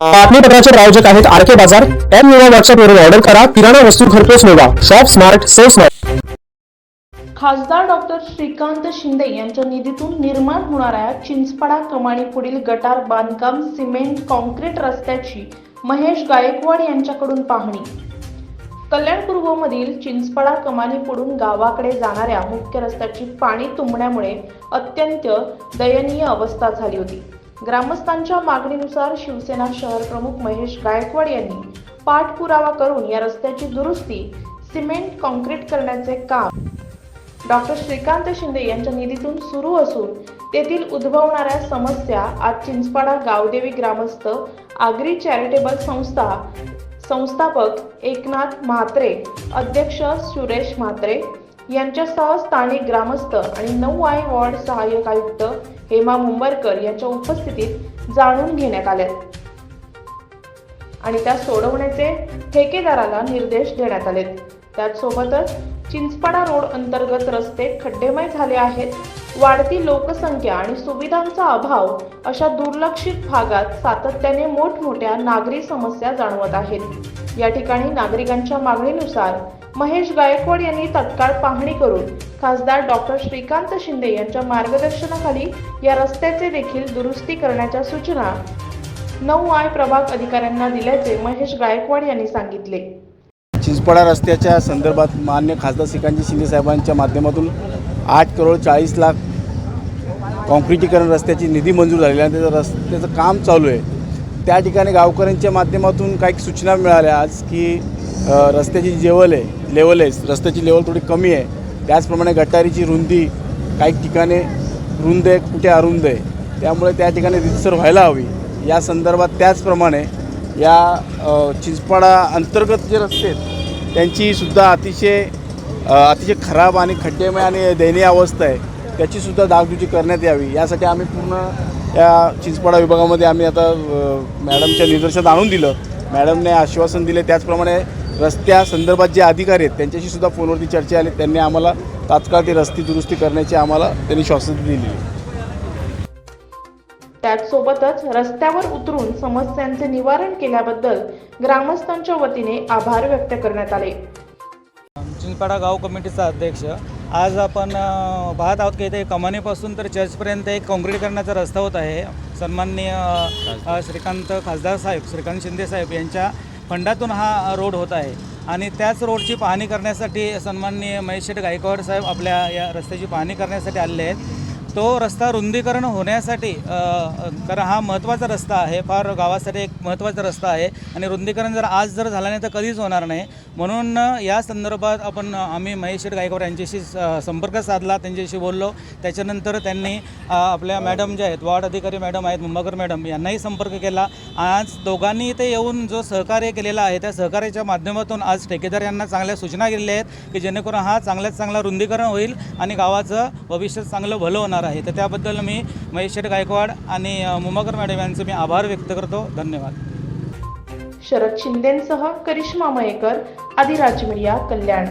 बातमीपत्राचे प्रायोजक आहेत आर के बाजार. एम युवा व्हॉट्सअपवरून ऑर्डर करा. किराणा वस्तू घरपोच nova shop smart save smart खासदार डॉक्टर श्रीकांत शिंदे यांच्या निधीतून निर्माण होणाऱ्या चिंचपाडा कमाणी पुढील गटार बांधकाम सिमेंट कॉन्क्रीट रस्त्याची महेश गायकवाड यांच्याकडून पाहणी. कल्याण पूर्वमधील चिंचपाडा कमानी पुढून गावाकडे जाणाऱ्या मुख्य रस्त्याची पाणी तुंबण्यामुळे अत्यंत दयनीय अवस्था झाली होती. ग्रामस्थांच्या मागणीनुसार शिवसेना शहर प्रमुख महेश गायकवाड यांनी पाठपुरावा करून या रस्त्याची दुरुस्ती सिमेंट कॉन्क्रीट करण्याचे काम डॉक्टर श्रीकांत शिंदे यांच्या निधीतून सुरू असून तेथील उद्भवणाऱ्या समस्या आज चिंचपाडा गावदेवी ग्रामस्थ आगरी चॅरिटेबल संस्था संस्थापक एकनाथ म्हात्रे अध्यक्ष सुरेश म्हात्रे यांच्यासह स्थानिक ग्रामस्थ आणि नऊ आय वॉर्ड सहाय्यक आयुक्त हेमा मुंबरकर यांच्या उपस्थितीत जाणून घेण्यात आल्या आणि त्या सोडवण्याचे ठेकेदाराला निर्देश देण्यात आले. त्याचसोबतच चिंचपाडा रोड अंतर्गत रस्ते खड्डेमय झाले आहेत. वाढती लोकसंख्या आणि सुविधांचा अभाव अशा दुर्लक्षित भागात सातत्याने मोठमोठ्या नागरी समस्या जाणवत आहेत. या ठिकाणी नागरिकांच्या मागणीनुसार महेश गायकवाड यांनी तत्काळ पाहणी करून खासदार डॉक्टर श्रीकांत शिंदे यांच्या मार्गदर्शनाखाली या रस्त्याचे देखील दुरुस्ती करण्याच्या सूचना नऊ आय प्रभाग अधिकाऱ्यांना दिल्याचे महेश गायकवाड यांनी सांगितले. चिंचपाडा रस्त्याच्या संदर्भात मान्य खासदार श्रीकांतजी शिंदे साहेबांच्या माध्यमातून आठ करोड चाळीस लाख कॉन्क्रिटीकरण रस्त्याची निधी मंजूर झालेली आहे आणि त्याचं रस्त्याचं काम चालू आहे. त्या ठिकाणी गावकऱ्यांच्या माध्यमातून काही सूचना मिळाल्या आज की रस्त्याची जेवल आहे लेवल आहे रस्त्याची लेवल थोडी कमी आहे. त्याचप्रमाणे गटारीची रुंदी काही ठिकाणी रुंद आहे कुठे अरुंद आहे. त्यामुळे त्या ठिकाणी रितसर व्हायला हवी. या संदर्भात त्याचप्रमाणे या चिंचपाडा अंतर्गत जे रस्ते आहेत त्यांचीसुद्धा अतिशय अतिशय खराब आणि खड्डेमय आणि दयनीय अवस्था आहे. त्याचीसुद्धा डागडुजी करण्यात यावी. यासाठी आम्ही पूर्ण या चिंचपाडा विभागामध्ये आम्ही आता मॅडमच्या निदर्शनात आणून दिलं. मॅडमने आश्वासन दिले. त्याचप्रमाणे रस्त्या संदर्भात जे अधिकारी आहेत त्यांच्याशी सुद्धा फोनवरती चर्चा आली. त्यांनी आम्हाला तात्काळ ती रस्ती दुरुस्ती करण्याची आम्हाला त्यांनी श्वासन दिली त्याचसोबतच रस्त्यावर उतरून समस्यांचे निवारण केल्याबद्दल ग्रामस्थांच्या वतीने आभार व्यक्त करण्यात आले. चिंचपाडा गाव कमिटीचा अध्यक्ष आज आपण पाहत आहोत की इथे कमानीपासून तर चर्चपर्यंत एक काँक्रीटीकरणाचा रस्ता होत आहे. सन्माननीय अ, श्रीकांत खासदार साहेब श्रीकांत शिंदे साहेब यांच्या फंडातून हा रोड होत आहे. आणि त्याच रोडची पाहणी करण्यासाठी सन्माननीय महेश शेठ गायकवाड साहेब आपल्या या रस्त्याची पाहणी करण्यासाठी आलेले आहेत. तो रस्ता रुंदीकरण होण्यासाठी कारण हा महत्त्वाचा रस्ता आहे फार गावासाठी एक महत्त्वाचा रस्ता आहे. आणि रुंदीकरण जर आज जर झालं नाही तर कधीच होणार नाही. म्हणून या संदर्भात आपण आम्ही महेश शेठ गायकवाड यांच्याशी संपर्क साधला त्यांच्याशी बोललो. त्याच्यानंतर त्यांनी आपल्या मॅडम ज्या आहेत वार्ड अधिकारी मॅडम आहेत मुंबाकर मॅडम यांनाही संपर्क केला. आज दोघांनी इथे येऊन जो सहकार्य केलेला आहे त्या सहकार्याच्या माध्यमातून आज ठेकेदार यांना चांगल्या सूचना केलेल्या आहेत की जेणेकरून हा चांगल्यात चांगला रुंदीकरण होईल आणि गावाचं भविष्य चांगलं भलं होणार. आहे. तर त्याबद्दल मी महेश शेठ गायकवाड आणि मुमाकर मॅडम यांचे मी आभार व्यक्त करतो. धन्यवाद. शरद शिंदेसह करिश्मा मयेकर आदिराज मीडिया कल्याण.